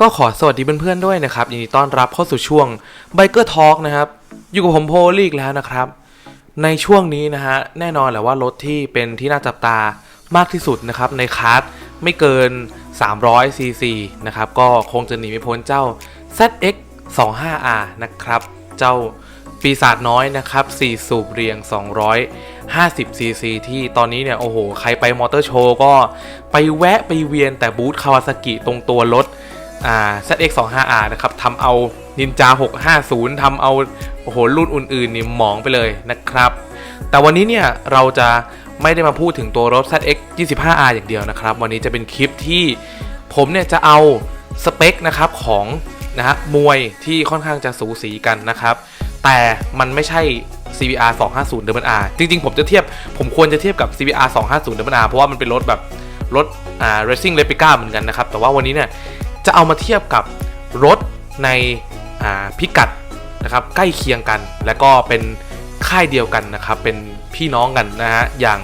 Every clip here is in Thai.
ก็ขอสวัสดีเพื่อนๆด้วยนะครับยินดีต้อนรับเข้าสู่ช่วง Biker Talk นะครับอยู่กับผมโพลีกแล้วนะครับ ในช่วงนี้นะฮะแน่นอนแหละว่ารถที่เป็นที่น่าจับตามากที่สุดนะครับในคลาสไม่เกิน 300 cc นะครับก็คงจะหนีไม่พ้นเจ้า ZX 25R นะครับเจ้าปีศาจน้อยนะครับ 4 สูบเรียง 250 cc ที่ตอนนี้เนี่ย โอ้โห ใครไปมอเตอร์โชว์ก็ไปแวะไปเวียนแต่บูธคาวาซากิตรงตัวรถ อ่า ZX25R นะครับทำเอา Ninja 650ทำเอาโอ้โหรุ่นอื่นๆนี่หมองไปเลยนะครับ แต่วันนี้เนี่ยเราจะไม่ได้มาพูดถึงตัวรถ ZX25R อย่างเดียวนะครับ วันนี้จะเป็นคลิปที่ผมเนี่ยจะเอาสเปคนะครับของนะฮะมวยที่ค่อนข้างจะสูสีกันนะครับ แต่มันไม่ใช่ CBR 250 WR จริง ๆ ผมจะเทียบผมควรจะเทียบกับ CBR 250 WR เพราะว่ามันเป็นรถแบบรถอ่า racing replica เหมือนกันนะครับ แต่ว่าวันนี้เนี่ย จะเอามาเทียบกับรถในพิกัดนะครับใกล้เคียงกัน และก็เป็นค่ายเดียวกันนะครับเป็นพี่น้องกันนะฮะอย่าง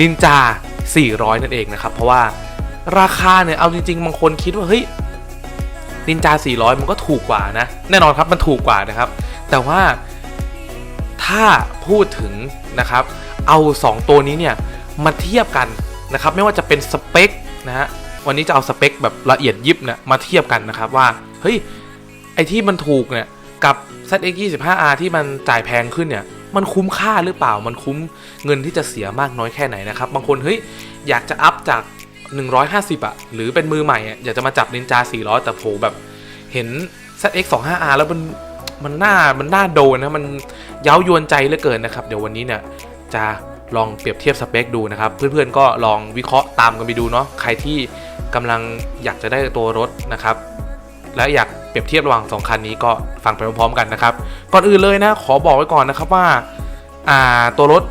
นินจา 400 นั่นเองนะครับ เพราะว่าราคาเนี่ยเอาจริง ๆ บางคนคิดว่าเฮ้ยนินจา 400 มันก็ถูกกว่านะแน่นอนครับมันถูกกว่านะครับ แต่ว่าถ้าพูดถึงนะครับเอา 2 ตัวนี้เนี่ยมาเทียบกันนะครับไม่ว่าจะเป็นสเปคนะฮะ วันนี้จะเอาสเปคแบบละเอียดยิบเนี่ยมาเทียบกันนะครับว่า เฮ้ย ไอที่มันถูกเนี่ยกับ ZX 25R ที่มันจ่ายแพงขึ้นเนี่ยมันคุ้มค่าหรือเปล่า มันคุ้มเงินที่จะเสียมากน้อยแค่ไหนนะครับ บางคนเฮ้ยอยากจะอัพจาก 150อะหรือเป็นมือใหม่อะอยากจะมาจับนินจา 400 แต่โผแบบเห็น ZX 25R แล้วมันมันน่ามันน่าโดนนะ มันเย้ายวนใจเหลือเกินนะครับ เดี๋ยววันนี้เนี่ยจะ ลองเปรียบเทียบสเปคดูนะครับ เพื่อนๆก็ลองวิเคราะห์ตามกันไปดูเนาะใครที่กำลังอยากจะได้ตัวรถนะครับและอยากเปรียบเทียบระหว่างสองคันนี้ก็ฟังไปพร้อมๆกันนะครับ ก่อนอื่นเลยนะ ขอบอกไว้ก่อนนะครับว่าาตัวรถ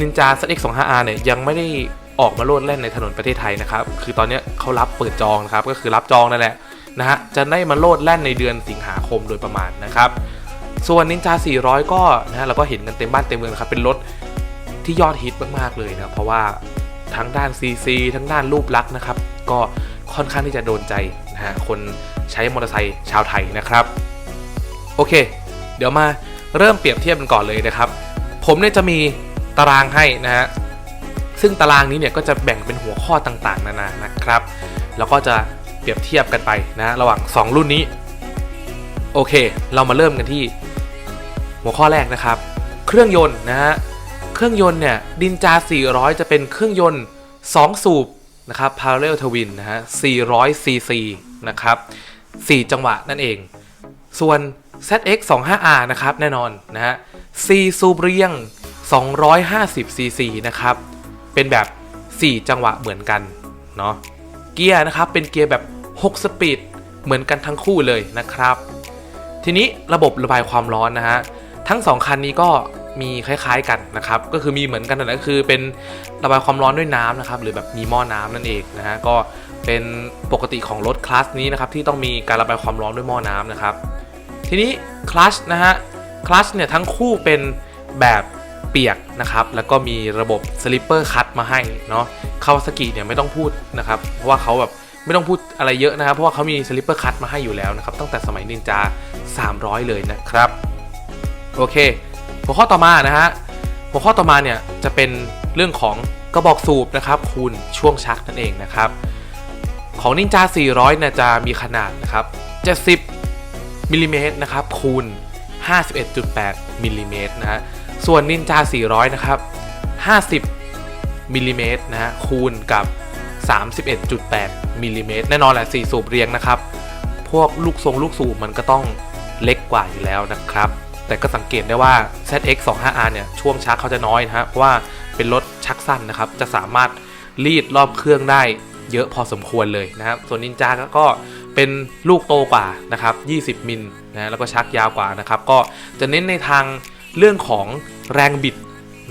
Ninja ZX25R เนี่ยยังไม่ได้ออกมาโลดแล่นในถนนประเทศไทยนะครับ คือตอนนี้เขารับเปิดจองนะครับ ก็คือรับจองนั่นแหละนะฮะ จะได้มาโลดแล่นในเดือนสิงหาคมโดยประมาณนะครับ ส่วน Ninja 400 ก็นะเราก็เห็นกันเต็มบ้านเต็มเมืองครับ เป็นรถ ที่ยอดฮิตมากๆเลยนะเพราะว่าทั้งด้าน CC ทั้งด้านรูปลักษณ์นะครับ ก็ค่อนข้างที่จะโดนใจนะฮะคนใช้มอเตอร์ไซค์ชาวไทยนะครับ โอเค เดี๋ยวมาเริ่มเปรียบเทียบกันก่อนเลยนะครับ ผมเนี่ยจะมีตารางให้นะฮะซึ่งตารางนี้เนี่ยก็จะแบ่งเป็นหัวข้อต่างๆนานานะครับ แล้วก็จะเปรียบเทียบกันไปนะระหว่าง 2 รุ่นนี้ โอเค เรามาเริ่มกันที่หัวข้อแรกนะครับ เครื่องยนต์นะฮะ รื่องยนต์เนี่ยดินจา 400 จะเป็นเครื่องยนต์ 2 สูบนะครับ parallel twin นะฮะ 400 cc นะครับ 4 จังหวะนั่นเอง ส่วน ZX 25R นะครับแน่นอนนะฮะ4สูบเรียง 250 cc นะครับ เป็นแบบ 4 จังหวะเหมือนกันเนาะ เกียร์นะครับเป็นเกียร์แบบ 6 สปีดเหมือนกันทั้งคู่เลยนะครับ ทีนี้ระบบระบายความร้อนนะฮะ ทั้ง 2 คันนี้ก็ มีคล้ายๆกันนะครับ ก็คือมีเหมือนกันนั่ก็คือเป็นระบายความร้อนด้วยน้ำนะครับ หรือแบบมีหม้อน้ำนั่นเองนะฮะก็เป็นปกติของรถคลาสนี้นะครับที่ต้องมีการระบายความร้อนด้วยหม้อน้ำนะครับ ทีนี้คลัชนะฮะคลัชเนี่ยทั้งคู่เป็นแบบเปียกนะครับ แล้วก็มีระบบสลิปเปอร์คัตมาให้เนาะคาวาซากิเนี่ยไม่ต้องพูดนะครับ เพราะว่าเขาแบบไม่ต้องพูดอะไรเยอะนะครับ เพราะว่าเขามีสลิปเปอร์คัตมาให้อยู่แล้วนะครับ ตั้งแต่สมัยนินจา 300 เลยนะครับ โอเค หัวข้อต่อมานะฮะหัวข้อต่อมาเนี่ยจะเป็นเรื่องของกระบอกสูบนะครับคูณช่วงชักนั่นเองนะครับ ของนินจา 400เนี่ยจะมีขนาดนะครับ 70มิลลิเมตรนะครับคูณ 51.8มิลลิเมตรนะฮะส่วนนินจา 400 นะครับ 50มิลลิเมตรนะฮะคูณกับ 31.8มิลลิเมตรแน่นอนแหละ4สูบเรียงนะครับ พวกลูกทรงลูกสูบมันก็ต้องเล็กกว่าอยู่แล้วนะครับ แต่ก็สังเกตได้ว่า ZX 25R เนี่ยช่วงชักเขาจะน้อยนะฮะเพราะว่าเป็นรถชักสั้นนะครับ จะสามารถรีดรอบเครื่องได้เยอะพอสมควรเลยนะครับ ส่วนนินจาก็เป็นลูกโตกว่านะครับ 20 มิลนะแล้วก็ชักยาวกว่านะครับ ก็จะเน้นในทางเรื่องของแรงบิด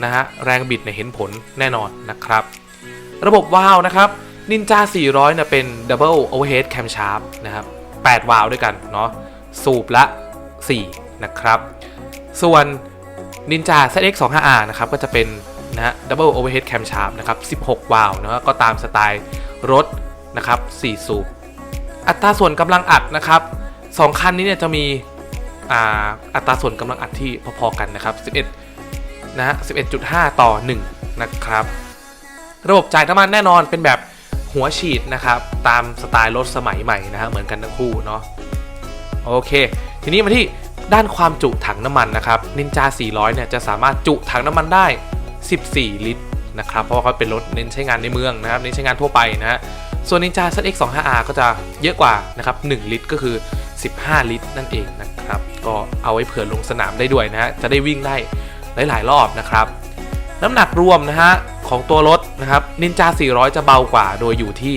นะฮะแรงบิดเนี่ยเห็นผลแน่นอนนะครับ ระบบวาล์วนะครับนินจา 400เนี่ยเป็น Double Overhead Camshaft นะครับ 8 วาล์วด้วยกันเนาะสูบละ 4 นะครับ ส่วน Ninja ZX 25R นะครับก็จะเป็นนะฮะ Double Overhead Camshaft นะครับ 16 วาล์วนะฮะก็ตามสไตล์รถนะครับ 4 สูบ อัตราส่วนกำลังอัดนะครับสองคันนี้เนี่ยจะมีอ่าอัตราส่วนกำลังอัดที่พอๆกันนะครับ 11 นะฮะ 11.5 ต่อ 1 นะครับ ระบบจ่ายน้ำมันแน่นอนเป็นแบบหัวฉีดนะครับ ตามสไตล์รถสมัยใหม่นะฮะเหมือนกันทั้งคู่เนาะโอเค ทีนี้มาที่ ด้านความจุถังน้ำมันนะครับนินจา 400 เนี่ยจะสามารถจุถังน้ำมันได้ 14 ลิตรนะครับเพราะว่าเขาเป็นรถเน้นใช้งานในเมืองนะครับเน้นใช้งานทั่วไปนะฮะส่วนนินจา ZX25R ก็จะเยอะกว่านะครับ1ลิตรก็คือ 15 ลิตร นั่นเองนะครับก็เอาไว้เผื่อลงสนามได้ด้วยนะฮะจะได้วิ่งได้หลาย ๆ รอบนะครับน้ำหนักรวมนะฮะของตัวรถนะครับนินจา 400 จะเบากว่า โดยอยู่ที่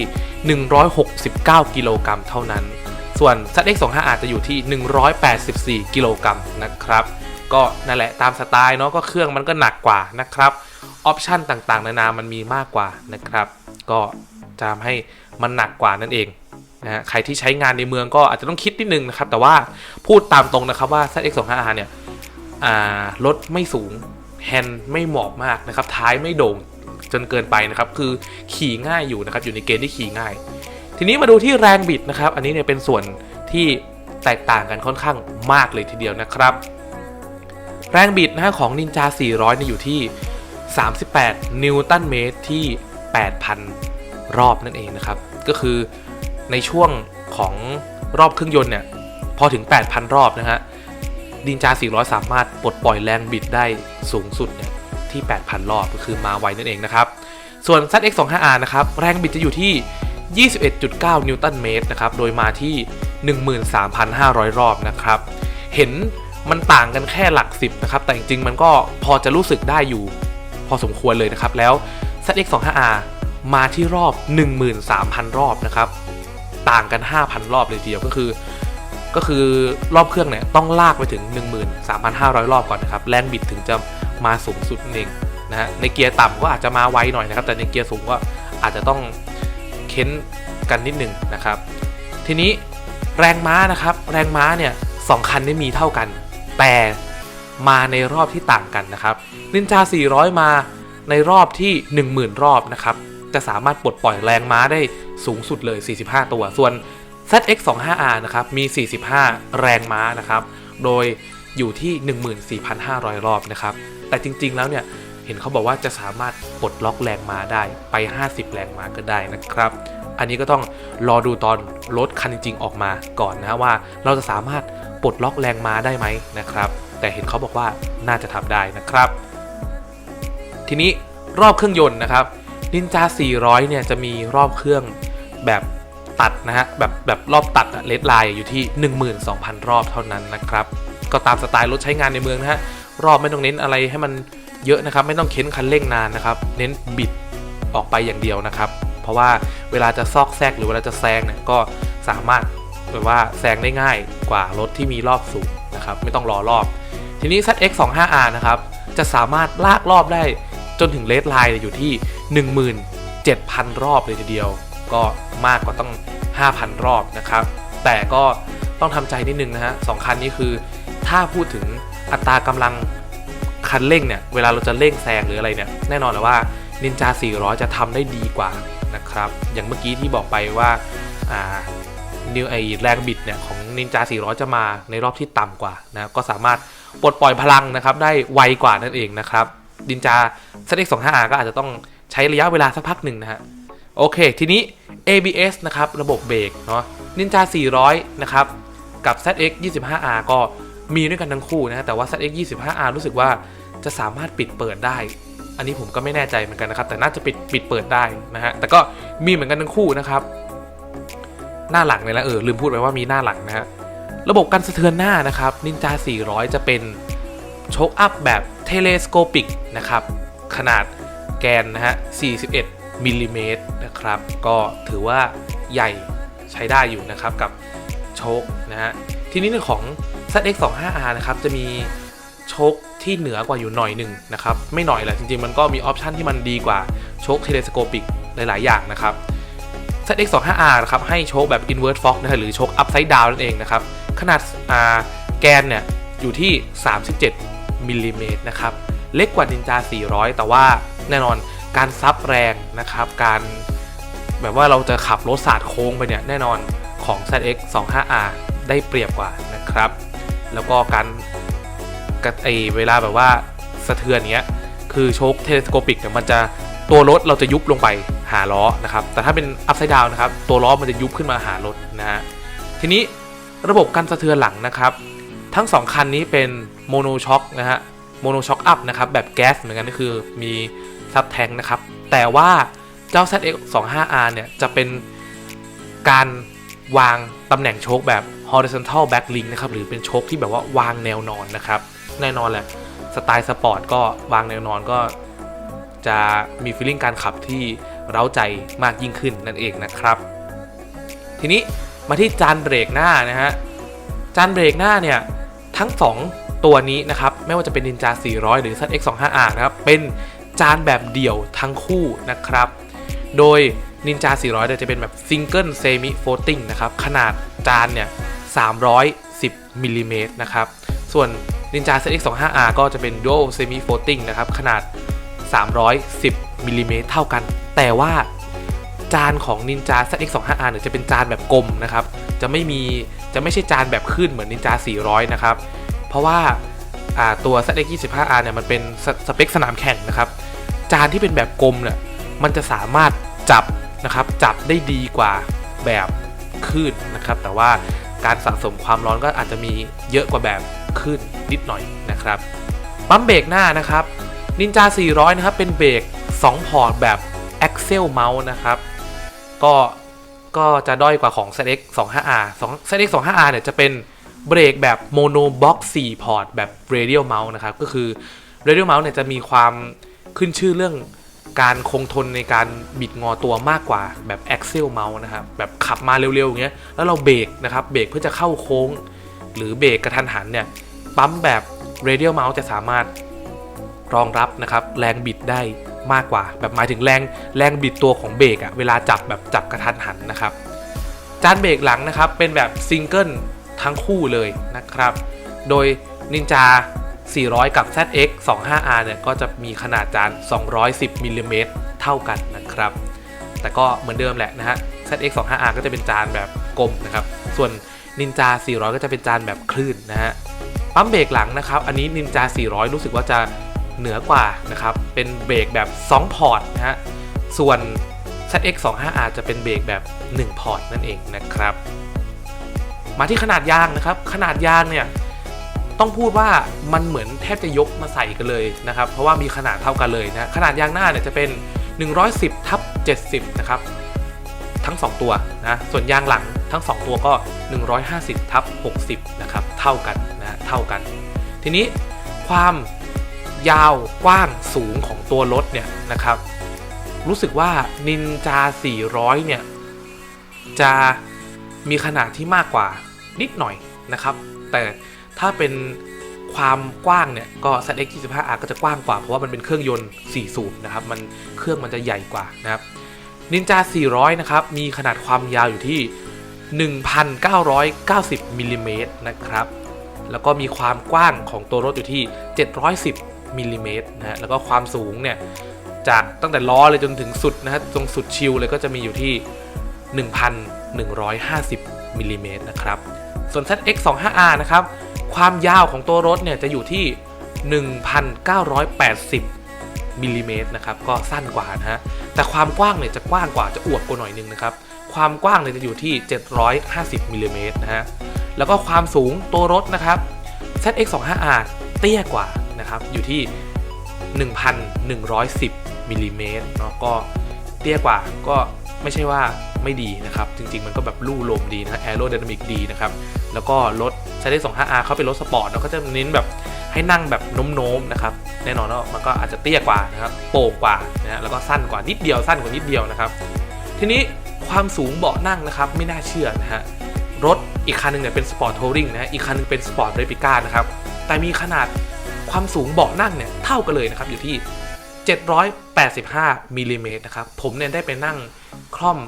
169 กิโลกรัมเท่านั้น ส่วน ZX25 อาจจะอยู่ที่ 184 กิโลกรัมนะครับ ก็นั่นแหละตามสไตล์เนาะก็เครื่องมันก็หนักกว่านะครับ ออปชันต่างๆ นานามันมีมากกว่านะครับ ก็จะทำให้มันหนักกว่านั่นเองนะฮะใครที่ใช้งานในเมืองก็อาจจะต้องคิดนิดนึงนะครับ แต่ว่าพูดตามตรงนะครับว่า ZX25R เนี่ยอ่ารถไม่สูงแฮนด์ไม่เหมาะมากนะครับ ท้ายไม่โด่งจนเกินไปนะครับ คือขี่ง่ายอยู่นะครับ อยู่ในเกณฑ์ที่ขี่ง่าย ทีนี้มาดูที่แรงบิดนะครับ อันนี้เนี่ยเป็นส่วนที่แตกต่างกันค่อนข้างมากเลยทีเดียวนะครับ แรงบิดนะของ Ninja 400เนี่ยอยู่ที่ 38 นิวตันเมตรที่ 8,000 รอบนั่นเองนะครับ ก็คือในช่วงของรอบเครื่องยนต์เนี่ยพอถึง 8,000 รอบนะฮะดินจา 400 สามารถปลดปล่อยแรงบิดได้สูงสุดเนี่ยที่ 8,000 รอบก็คือมาไวนั่นเองนะครับ ส่วน ZX25R นะครับ แรงบิดจะอยู่ที่ 21.9 นิวตันเมตรนะครับ โดยมาที่ 13,500 รอบนะครับ เห็นมันต่างกันแค่หลัก 10 นะครับ แต่จริงๆ มันก็พอจะรู้สึกได้อยู่ พอสมควรเลยนะครับ แล้ว ZX25R มาที่รอบ 13,000 รอบนะครับ ต่างกัน 5,000 รอบเลยทีเดียวก็คือ ก็คือรอบเครื่องเนี่ยต้องลากไปถึง 13,500 รอบก่อนนะครับ แรงบิดถึงจะมาสูงสุดเองนะฮะในเกียร์ต่ำก็อาจจะมาไวหน่อยนะครับ แต่ในเกียร์สูงก็อาจจะต้อง ค้นกันนิดหนึ่งนะครับ ทีนี้แรงม้านะครับ แรงม้าเนี่ยสองคันนี้มีเท่ากัน แต่มาในรอบที่ต่างกันนะครับนินจา 400 มาในรอบที่ 10,000 รอบนะครับจะสามารถปลดปล่อยแรงม้าได้สูงสุดเลย 45 ตัว ส่วน ZX25R นะครับมี 45 แรงม้านะครับ โดยอยู่ที่ 14,500 รอบนะครับ แต่จริงๆแล้วเนี่ย เห็นเขาบอกว่าจะสามารถปลดล็อกแรงม้าได้ไป 50 แรงม้าก็ได้นะครับ อันนี้ก็ต้องรอดูตอนรถคันจริง ๆ ออกมาก่อนนะว่า เราจะสามารถปลดล็อกแรงม้าได้ไหมนะครับ แต่เห็นเขาบอกว่าน่าจะทำได้นะครับ ทีนี้รอบเครื่องยนต์นะครับนินจา 400 เนี่ยจะมีรอบเครื่องแบบตัดนะฮะแบบแบบรอบตัดเลดไลน์อยู่ที่ 12,000 รอบเท่านั้นนะครับ ก็ตามสไตล์รถใช้งานในเมืองนะฮะรอบไม่ต้องเน้นอะไรให้มัน เยอะนะครับ ไม่ต้องเค้นคันเร่งนานนะครับ เน้นบิดออกไปอย่างเดียวนะครับ เพราะว่าเวลาจะซอกแซกหรือเวลาจะแซงเนี่ยก็สามารถแบบว่าแซงได้ง่ายกว่ารถที่มีรอบสูงนะครับไม่ต้องรอรอบ ทีนี้ ZX25R นะครับจะสามารถลากรอบได้จนถึงเลดไลน์อยู่ที่ 17,000 รอบเลยทีเดียว ก็มากกว่าต้อง 5,000 รอบนะครับ แต่ก็ต้องทำใจนิดนึงนะฮะสองคันนี้คือถ้าพูดถึงอัตรากำลัง คันเร่งเนี่ยเวลาเราจะเร่งแซงหรืออะไรเนี่ยแน่นอนเลยว่า Ninja 400 จะทำได้ดีกว่านะครับอย่างเมื่อกี้ที่บอกไปว่าอ่านิวไอแรงบิดเนี่ยของ Ninja 400 จะมาในรอบที่ต่ำกว่านะก็สามารถปลดปล่อยพลังนะครับได้ไวกว่านั่นเองนะครับดินจา ZX25R ก็อาจจะต้องใช้ระยะเวลาสักพักหนึ่งนะฮะโอเค ทีนี้ ABS นะครับ ระบบเบรกเนาะ Ninja 400 นะครับ กับ ZX 25R ก็มีด้วยกันทั้งคู่นะฮะแต่ว่า ZX 25R รู้สึกว่า จะสามารถปิดเปิดได้ อันนี้ผมก็ไม่แน่ใจเหมือนกันนะครับ แต่น่าจะปิดปิดเปิดได้นะฮะแต่ก็มีเหมือนกันทั้งคู่นะครับ หน้าหลังเลยนะเออลืมพูดไปว่ามีหน้าหลังนะฮะระบบกันสะเทือนหน้านะครับ Ninja 400 จะเป็นโชคอัพแบบเทเลสโคปิกนะครับ ขนาดแกนนะฮะ 41มิลลิเมตรนะครับ ก็ถือว่าใหญ่ใช้ได้อยู่นะครับกับโชคนะฮะ ทีนี้ในของ ZX25R นะครับ จะมี ชคที่เหนือกว่าอยู่หน่อยหนึ่งนะครับ ไม่หน่อยแหละจริงๆ มันก็มีออปชันที่มันดีกว่าชคเทเลสโคปิกหลาย ๆ อย่างนะครับ ZX25R นะครับให้โชคแบบ invert fox นะฮะหรือโชค upside down นั่นเองนะครับ ขนาดอ่าแกนเนี่ยอยู่ที่ 37มิลลิเมตรนะครับ เล็กกว่า Ninja 400 แต่ว่าแน่นอนการซับแรงนะครับ การแบบว่าเราจะขับรถสาดโค้งไปเนี่ย แน่นอนของ ZX 25R ได้เปรียบกว่านะครับ แล้วก็การ ไอเวลาแบบว่าสะเทือนเนี้ยคือโชคเทเลสโคปิกเนี่ยมันจะตัวรถเราจะยุบลงไปหาล้อนะครับ แต่ถ้าเป็นอัพไซด์ดาวนะครับ ตัวล้อมันจะยุบขึ้นมาหารถนะฮะ ทีนี้ระบบการสะเทือนหลังนะครับ ทั้ง 2 คันนี้เป็นโมโนช็อคนะฮะ โมโนช็อคอัพนะครับ แบบแก๊สเหมือนกันก็คือมีซับแทงนะครับ แต่ว่าเจ้า ZX 25R เนี่ย จะเป็นการวางตำแหน่งโชคแบบ horizontal back link นะครับ หรือเป็นโชคที่แบบว่าวางแนวนอนนะครับ แน่นอนแหละ สไตล์สปอร์ตก็วางแนวนอนก็จะมีฟีลลิ่งการขับที่เร้าใจมากยิ่งขึ้นนั่นเองนะครับ ทีนี้มาที่จานเบรกหน้านะฮะ จานเบรกหน้าเนี่ย ทั้ง 2 ตัวนี้นะครับ ไม่ว่าจะเป็น Ninja 400 หรือ ZX 25R นะครับ เป็นจานแบบเดี่ยวทั้งคู่นะครับ โดย Ninja 400เนี่ยจะเป็นแบบ Single Semi Floating นะครับ ขนาดจานเนี่ย 310มิลลิเมตรนะครับ ส่วน Ninja ZX 25R ก็จะเป็น Dual Semi Floating นะครับ ขนาด 310มิลลิเมตรเท่ากัน แต่ว่าจานของ Ninja ZX 25R เนี่ยจะเป็นจานแบบกลมนะครับ จะไม่มีจะไม่ใช่จานแบบขึ้นเหมือน Ninja 400 นะครับ เพราะว่าอ่าตัว ZX 25R เนี่ยมันเป็นสสเปคสนามแข่งนะครับ จานที่เป็นแบบกลมเนี่ยมันจะสามารถจับนะครับจับได้ดีกว่าแบบคลื่นนะครับ แต่ว่า การสะสมความร้อนก็อาจจะมีเยอะกว่าแบบคลื่นนิดหน่อยนะครับปั๊มเบรกหน้านะครับ Ninja 400 นะครับ เป็นเบรก2 พอร์ตแบบ Axle Mount นะครับ ก็ก็จะด้อยกว่าของ ZX 25R 2 ZX 25R เนี่ยจะเป็นเบรกแบบ Mono Box 4พอร์ตแบบ Radial Mount นะครับ ก็คือ Radial Mount เนี่ยจะมีความขึ้นชื่อเรื่อง การคงทนในการบิดงอตัวมากกว่าแบบ Axle Mount นะครับแบบขับมาเร็วๆอย่างเงี้ยแล้วเราเบรกนะครับเบรกเพื่อจะเข้าโค้ง หรือเบรกกระทันหันเนี่ยปั๊มแบบ Radial Mount จะสามารถรองรับนะครับแรงบิดได้มากกว่า แบบหมายถึงแรงแรงบิดตัวของเบรกอะเวลาจับแบบจับกระทันหันนะครับ จานเบรกหลังนะครับเป็นแบบซิงเกิลทั้งคู่เลยนะครับ โดย Ninja 400 กับ ZX 25R เนี่ยก็จะมีขนาดจาน 210มิลลิเมตรเท่ากันนะครับ แต่ก็เหมือนเดิมแหละนะฮะ ZX 25R ก็จะเป็นจานแบบกลมนะครับ ส่วน Ninja 400 ก็จะเป็นจานแบบคลื่นนะฮะ ปั๊มเบรกหลังนะครับ อันนี้ Ninja 400 รู้สึกว่าจะเหนือกว่านะครับ เป็นเบรกแบบ 2 พอร์ตนะฮะ ส่วน ZX 25R จะเป็นเบรกแบบ 1 พอร์ตนั่นเองนะครับ มาที่ขนาดยางนะครับ ขนาดยางเนี่ย ต้องพูดว่ามันเหมือนแทบจะยกมาใส่กันเลยนะครับ เพราะว่ามีขนาดเท่ากันเลยนะ ขนาดยางหน้าเนี่ยจะเป็น 110ทับ70 นะครับ ทั้ง 2 ตัวนะ ส่วนยางหลังทั้ง 2 ตัวก็ 150ทับ60 นะครับ เท่ากันนะเท่ากัน ทีนี้ความยาวกว้างสูงของตัวรถเนี่ยนะครับ รู้สึกว่า Ninja 400 เนี่ย จะมีขนาดที่มากกว่านิดหน่อยนะครับ แต่ ถ้าเป็นความกว้างเนี่ยก็ ZX 25R ก็จะกว้างกว่า เพราะว่ามันเป็นเครื่องยนต์ 4 สูบนะครับ มันเครื่องมันจะใหญ่กว่านะครับ Ninja 400 นะครับ มีขนาดความยาวอยู่ที่ 1,990มิลลิเมตรนะครับ แล้วก็มีความกว้างของตัวรถอยู่ที่ 710มิลลิเมตรนะฮะ แล้วก็ความสูงเนี่ยจากตั้งแต่ล้อเลยจนถึงสุดนะฮะตรงสุดชิลเลยก็จะมีอยู่ที่ 1,150มิลลิเมตรนะครับ ส่วน ZX 25R นะครับ ความยาวของตัวรถเนี่ยจะอยู่ที่ 1,980มิลลิเมตรนะครับก็สั้นกว่านะฮะแต่ความกว้างเนี่ยจะกว้างกว่าจะอวบกว่าหน่อยนึงนะครับความกว้างเนี่ยจะอยู่ที่ 750มิลลิเมตรนะฮะแล้วก็ความสูงตัวรถนะครับ ZX 25R เตี้ยกว่านะครับอยู่ที่ 1,110มิลลิเมตรเนาะก็เตี้ยกว่าก็ไม่ใช่ว่า ไม่ดีนะครับ จริง ๆ มันก็แบบลู่ลมดีนะแอโร d y นามิกดีนะครับ แล้วก็รถ ZX 25R เขาเป็นรถสปอร์ตเนาะก็จะเน้นแบบให้นั่งแบบโน้มๆนะครับ แน่นอนว่ามันก็อาจจะเตี้ยกว่านะครับโป่งกว่านะฮะแล้วก็สั้นกว่านิดเดียวสั้นกว่านิดเดียวนะครับ ทีนี้ความสูงเบาะนั่งนะครับไม่น่าเชื่อนะฮะรถอีกคันหนึ่งเนี่ยเป็นสปอร์ตทัวริงนะฮะอีกคันหนึงเป็นสปอร์ตเรปิก้านะครับแต่มีขนาดความสูงเบาะนั่งเนี่ยเท่ากันเลยนะครับอยู่ที่ 785มิลลิเมตรนะครับผมเนี่ยได้ไปนั่งคล่อม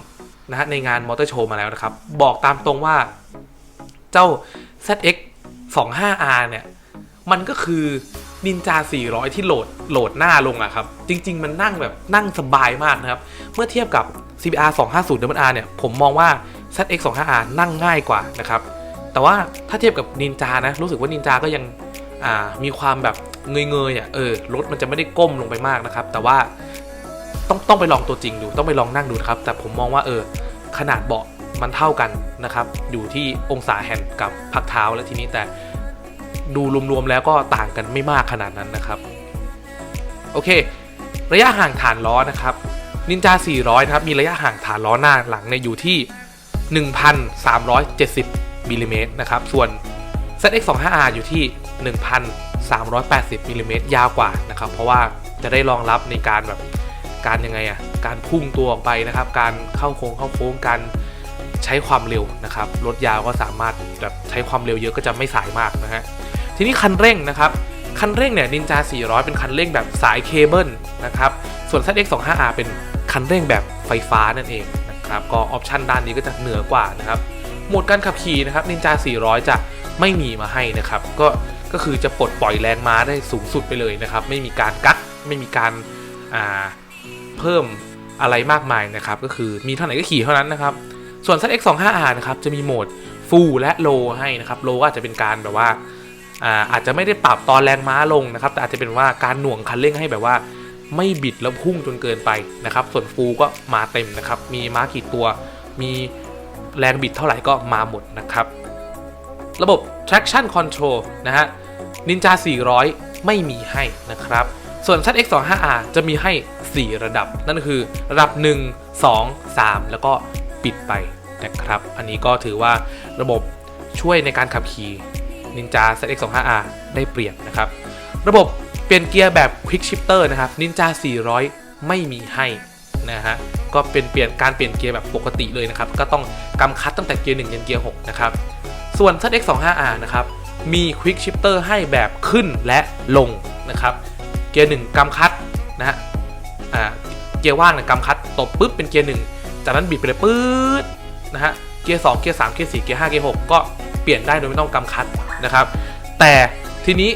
นะฮะในงานมอเตอร์โชว์มาแล้วนะครับ บอกตามตรงว่าเจ้า ZX 25R เนี่ย มันก็คือ Ninja 400 ที่โหลดโหลดหน้าลงอะครับ จริง ๆ มันนั่งแบบนั่งสบายมากนะครับ เมื่อเทียบกับ CBR 250 WR เนี่ย ผมมองว่า ZX25R นั่งง่ายกว่านะครับ แต่ว่าถ้าเทียบกับนินจานะ รู้สึกว่านินจาก็ยังมีความแบบเงยๆอะเออรถมันจะไม่ได้ก้มลงไปมากนะครับ แต่ว่า ต้องต้องไปลองตัวจริงดูต้องไปลองนั่งดูนะครับ แต่ผมมองว่าเออขนาดเบาะมันเท่ากันนะครับ อยู่ที่องศาแฮนด์กับพักเท้าแล้วทีนี้แต่ดูรวมๆแล้วก็ต่างกันไม่มากขนาดนั้นนะครับ โอเค ระยะห่างฐานล้อนะครับนินจา 400 นะครับ มีระยะห่างฐานล้อหน้าหลังเนี่ยอยู่ที่ 1,370มิลลิเมตรนะครับ ส่วน ZX25R อยู่ที่ 1,380มิลลิเมตรยาวกว่านะครับ เพราะว่าจะได้รองรับในการแบบ การยังไงอะการพุ่งตัวออกไปนะครับ การเข้าโค้งเข้าโค้งการใช้ความเร็วนะครับรถยาวก็สามารถแบบใช้ความเร็วเยอะก็จะไม่สายมากนะฮะทีนี้คันเร่งนะครับคันเร่งเนี่ยนินจา 400 เป็นคันเร่งแบบสายเคเบิลนะครับส่วน ZX25R เป็นคันเร่งแบบไฟฟ้านั่นเองนะครับก็ออปชันด้านนี้ก็จะเหนือกว่านะครับโหมดการขับขี่นะครับนินจา 400 จะไม่มีมาให้นะครับก็ก็คือจะปลดปล่อยแรงม้าได้สูงสุดไปเลยนะครับ ไม่มีการกักไม่มีการอ่า เพิ่มอะไรมากมายนะครับ ก็คือมีเท่าไหร่ก็ขี่เท่านั้นนะครับ ส่วน ZX25R นะครับจะมีโหมด Full และ Low ให้นะครับ Low ก็อาจจะเป็นการแบบว่าอ่าอาจจะไม่ได้ปรับตอนแรงม้าลงนะครับ แต่อาจจะเป็นว่าการหน่วงคันเร่งให้แบบว่า ไม่บิดแล้วพุ่งจนเกินไปนะครับ ส่วนฟูก็มาเต็มนะครับ มีม้ากี่ตัว มีแรงบิดเท่าไหร่ก็มาหมดนะครับ ระบบ traction control นะฮะ Ninja 400 ไม่มีให้นะครับ ส่วน ZX25R จะมีให้ 4 ระดับ นั่นคือระดับ 1 2 3 แล้วก็ปิดไปนะครับ อันนี้ก็ถือว่าระบบช่วยในการขับขี่ Ninja ZX25R ได้เปรียบนะครับ ระบบเปลี่ยนเกียร์แบบ Quick Shifter นะครับ Ninja 400 ไม่มีให้นะฮะ ก็เป็นเปลี่ยนการเปลี่ยนเกียร์แบบปกติเลยนะครับ ก็ต้องกำคัดตั้งแต่เกียร์1ยันเกียร์6นะครับ ส่วน ZX25R นะครับ มี Quick Shifter ให้แบบขึ้นและลงนะครับ กียร์1กำคัดนะฮะอ่าเกียร์ว่างเนี่ยกำคัดตบปุ๊บเป็นเกียร์1จากนั้นบิดไปเลยปื๊ดนะฮะเกียร์2เกียร์3เกียร์4เกียร์5เกียร์6ก็เปลี่ยนได้โดยไม่ต้องกำคัดนะครับ แต่ทีนี้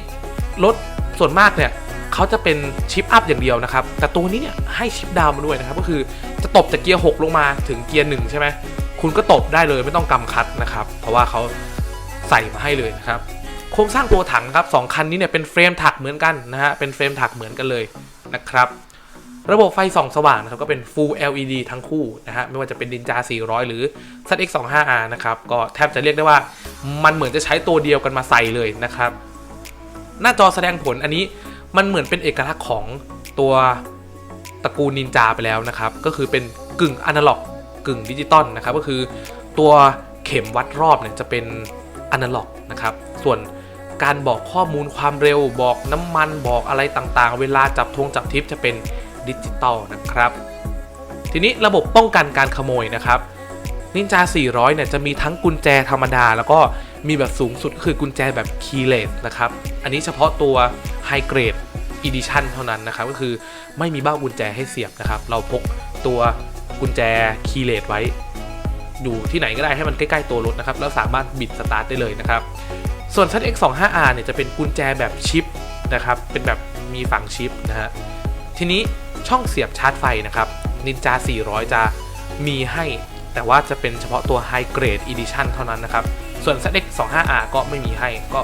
รถส่วนมากเนี่ยเขาจะเป็นชิปอัพอย่างเดียวนะครับ แต่ตัวนี้เนี่ยให้ชิปดาวมาด้วยนะครับ ก็คือจะตบจากเกียร์ 6 ลงมาถึงเกียร์ 1 ใช่ไหม คุณก็ตบได้เลยไม่ต้องกำคัดนะครับ เพราะว่าเขาใส่มาให้เลยนะครับ โครงสร้างตัวถังครับสองคันนี้เนี่ยเป็นเฟรมถักเหมือนกันนะฮะเป็นเฟรมถักเหมือนกันเลยนะครับระบบไฟส่องสว่างนะครับก็เป็น Full LED ทั้งคู่นะฮะไม่ว่าจะเป็น Ninja 400 หรือ ZX25R นะครับก็แทบจะเรียกได้ว่ามันเหมือนจะใช้ตัวเดียวกันมาใส่เลยนะครับ หน้าจอแสดงผลอันนี้มันเหมือนเป็นเอกลักษณ์ของตัวตระกูลนินจาไปแล้วนะครับ ก็คือเป็นกึ่งอนาล็อกกึ่งดิจิตอลนะครับ ก็คือตัวเข็มวัดรอบเนี่ยจะเป็นอนาล็อกนะครับ ส่วน การบอกข้อมูลความเร็ว บอกน้ำมันบอกอะไรต่างๆ เวลาจับทงจับทิปจะเป็นดิจิตอลนะครับ ทีนี้ระบบป้องกันการขโมยนะครับนินจา 400 เนี่ยจะมีทั้งกุญแจธรรมดา แล้วก็มีแบบสูงสุดคือกุญแจแบบ keyless นะครับ อันนี้เฉพาะตัว high grade edition เท่านั้นนะครับ ก็คือไม่มีบ้ากุญแจให้เสียบนะครับ เราพกตัวกุญแจ keyless ไว้ อยู่ที่ไหนก็ได้ให้มันใกล้ ๆ ตัวรถนะครับ แล้วสามารถบิดสตาร์ทได้เลยนะครับ ส่วน ZX25R เนี่ยจะเป็นกุญแจแบบชิปนะครับ เป็นแบบมีฝังชิปนะฮะ ทีนี้ช่องเสียบชาร์จไฟนะครับ Ninja 400 จะมีให้ แต่ว่าจะเป็นเฉพาะตัว High Grade Edition เท่านั้นนะครับ ส่วน ZX 25R ก็ไม่มีให้ ก็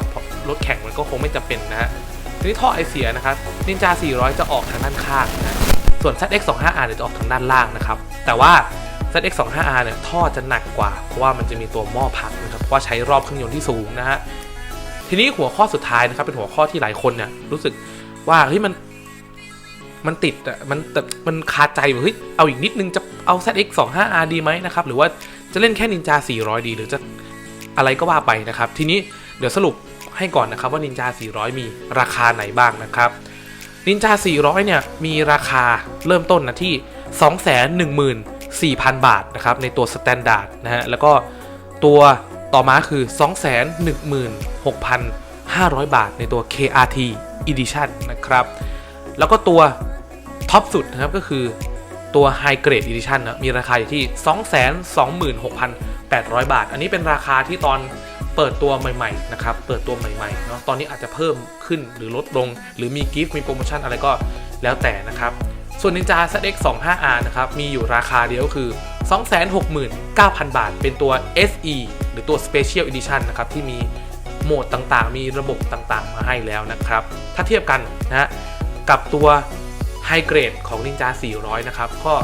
รถแข่งมันก็คงไม่จำเป็นนะฮะ ทีนี้ท่อไอเสียนะครับ Ninja 400 จะออกทางด้านข้างนะ ส่วน ZX 25R เนี่ยจะออกทางด้านล่างนะครับ แต่ว่า ZX 25R เนี่ยท่อจะหนักกว่า เพราะว่ามันจะมีตัวหม้อพักนะครับเพราะว่าใช้รอบเครื่องยนต์ที่สูงนะฮะ ทีนี้หัวข้อสุดท้ายนะครับ เป็นหัวข้อที่หลายคนเนี่ยรู้สึกว่าเฮ้ยมันมันติดอะมันแต่มันคาใจว่าเฮ้ยเอาอีกนิดนึงจะเอา ZX 2 5 R ดีไหมนะครับ หรือว่าจะเล่นแค่ Ninja 400 ดี หรือจะอะไรก็ว่าไปนะครับ ทีนี้เดี๋ยวสรุปให้ก่อนนะครับว่า Ninja 400 มีราคาไหนบ้างนะครับ Ninja 400 เนี่ยมีราคาเริ่มต้นนะที่ 214,000 บาทนะครับในตัว Standard นะฮะแล้วก็ตัว ต่อมาคือ 216,500 บาทในตัว KRT Edition นะครับ แล้วก็ตัวท็อปสุดนะครับก็คือตัว High Grade Edition นะมีราคาอยู่ที่ 226,800 บาท อันนี้เป็นราคาที่ตอนเปิดตัวใหม่ๆนะครับ เปิดตัวใหม่ๆเนาะ ตอนนี้อาจจะเพิ่มขึ้นหรือลดลง หรือมีกิฟต์มีโปรโมชั่นอะไรก็แล้วแต่นะครับ ส่วน Ninja ZX 25R นะครับ มีอยู่ราคาเดียวคือ 269,000 บาท เป็นตัว SE หรือตัว Special Edition นะครับ ที่มีโหมดต่างๆ มีระบบต่างๆ มาให้แล้วนะครับ ถ้าเทียบกันนะฮะกับตัว High Grade ของ Ninja 400 นะครับ ก็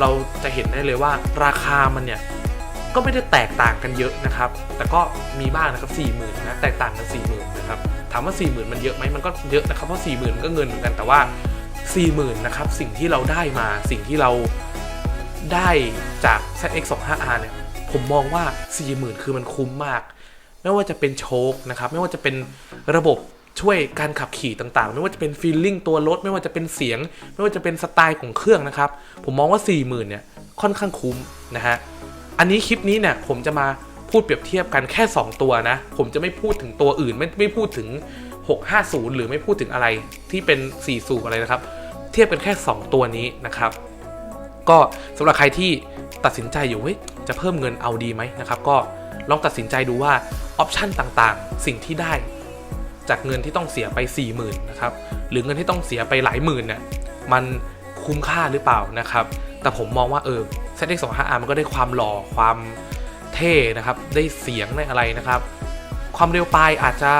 เราจะเห็นได้เลยว่าราคามันเนี่ย ก็ไม่ได้แตกต่างกันเยอะนะครับ แต่ก็มีบ้างนะครับ40,000นะแตกต่างกัน40,000นะครับถามว่า40,000มันเยอะไหมมันก็เยอะนะครับเพราะ40,000มันก็เงินเหมือนกันแต่ว่า 40,000นะครับสิ่งที่เราได้มาสิ่งที่เราได้จาก ZX25R เนี่ยผมมองว่า 40,000 คือมันคุ้มมาก ไม่ว่าจะเป็นโชคนะครับ ไม่ว่าจะเป็นระบบช่วยการขับขี่ต่างๆ ไม่ว่าจะเป็นฟีลลิ่งตัวรถ ไม่ว่าจะเป็นเสียง ไม่ว่าจะเป็นสไตล์ของเครื่องนะครับ ผมมองว่า 40,000เนี่ยค่อนข้างคุ้มนะฮะ อันนี้คลิปนี้เนี่ยผมจะมาพูดเปรียบเทียบกันแค่ 2 ตัวนะ ผมจะไม่พูดถึงตัวอื่น ไม่ไม่พูดถึง 650 หรือไม่พูดถึงอะไรที่เป็น 4 สูบอะไรนะครับ เทียบกันแค่ 2 ตัวนี้นะครับ ก็สำหรับใครที่ตัดสินใจอยู่เฮ้ยจะเพิ่มเงินเอาดีไหมนะครับ ก็ลองตัดสินใจดูว่าออปชันต่างๆ สิ่งที่ได้จากเงินที่ต้องเสียไป 40,000นะครับหรือเงินที่ต้องเสียไปหลายหมื่นเนี่ยมันคุ้มค่าหรือเปล่านะครับ แต่ผมมองว่าเออ ZX25R มันก็ได้ความหล่อความเท่นะครับ ได้เสียงได้อะไรนะครับ ความเร็วปลายอาจจะ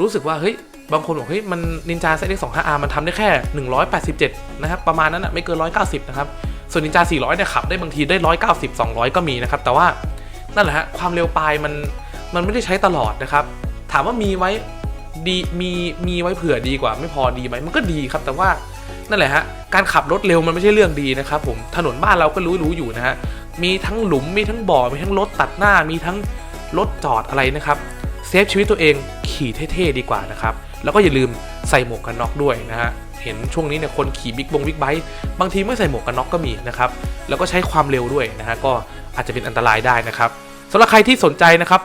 รู้สึกว่าเฮ้ยบางคนบอกเฮ้ยมันนินจา ZX25R มันทำได้แค่ 187 นะครับ ประมาณนั้นนะไม่เกิน 190 นะครับ ส่วนนินจา 400 เนี่ยขับได้บางทีได้ 190 200 ก็มีนะครับ แต่ว่านั่นแหละฮะความเร็วปลายมันมันไม่ได้ใช้ตลอดนะครับ ถามว่ามีไว้ดีมีมีไว้เผื่อดีกว่า ไม่พอดีไหมมันก็ดีครับ แต่ว่านั่นแหละฮะการขับรถเร็วมันไม่ใช่เรื่องดีนะครับผมถนนบ้านเราก็รู้รู้อยู่นะฮะมีทั้งหลุมมีทั้งบ่อมีทั้งรถตัดหน้ามีทั้งรถจอดอะไรนะครับ ซฟชีวิตตัวเองขี่เท่ๆดีกว่านะครับแล้วก็อย่าลืมใส่หมวกกันน็อกด้วยนะฮะเห็นช่วงนี้เนี่ยคนขี่บิ๊กบงบิ๊กไบค์บางทีไม่ใส่หมวกกันน็อกก็มีนะครับแล้วก็ใช้ความเร็วด้วยนะฮะก็อาจจะเป็นอันตรายได้นะครับสำหรับใครที่สนใจนะครับ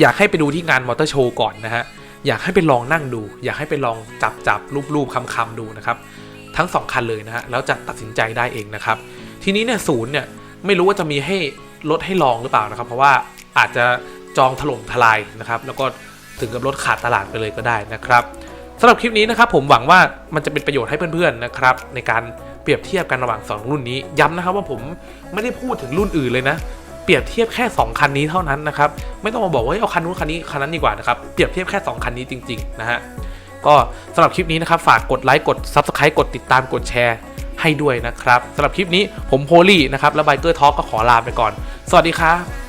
อยากให้ไปดูที่งานมอเตอร์โชว์ก่อนนะฮะอยากให้ไปลองนั่งดู อยากให้ไปลองจับจับรูปรูปคำคำดูนะครับทั้ง 2 คันเลยนะฮะแล้วจะตัดสินใจได้เองนะครับ ทีนี้เนี่ยศูนย์เนี่ยไม่รู้ว่าจะมีให้ลดให้ลองหรือเปล่านะครับ เพราะว่าอาจจะ จองถล่มทลายนะครับ แล้วก็ถึงกับลดขาดตลาดไปเลยก็ได้นะครับสำหรับคลิปนี้นะครับผมหวังว่ามันจะเป็นประโยชน์ให้เพื่อนๆนะครับในการเปรียบเทียบกันระหว่างสองรุ่นนี้ย้ำนะครับว่าผมไม่ได้พูดถึงรุ่นอื่นเลยนะ เปรียบเทียบแค่ 2 คันนี้เท่านั้นนะครับไม่ต้องมาบอกว่าเฮ้เอาคันนู้นคันนี้คันนั้นดีกว่านะครับเปรียบเทียบแค่ 2 คันนี้จริงๆนะฮะก็สำหรับคลิปนี้นะครับฝากกดไลค์กด Subscribe กดติดตามกดแชร์ให้ด้วยนะครับสำหรับคลิปนี้ผมโพลี่นะครับและไบเกอร์ทอก็ขอลาไปก่อน สวัสดีครับ